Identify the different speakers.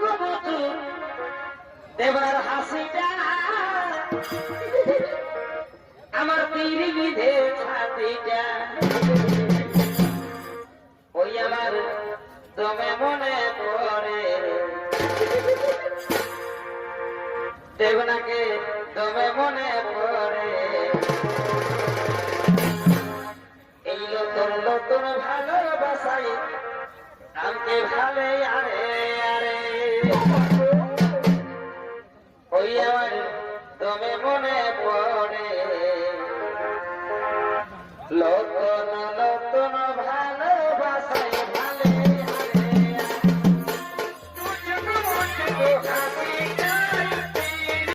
Speaker 1: গো মুচু হাসিটা। আমার পিড়ি বিধে ওই আমার দমে মনে পড়ে। দেবনাকে দমে মনে পড়ে। এই নতুন নতুন ভালোবাসাই ওই আমার দমে মনে পড়ে। নতুন নতুন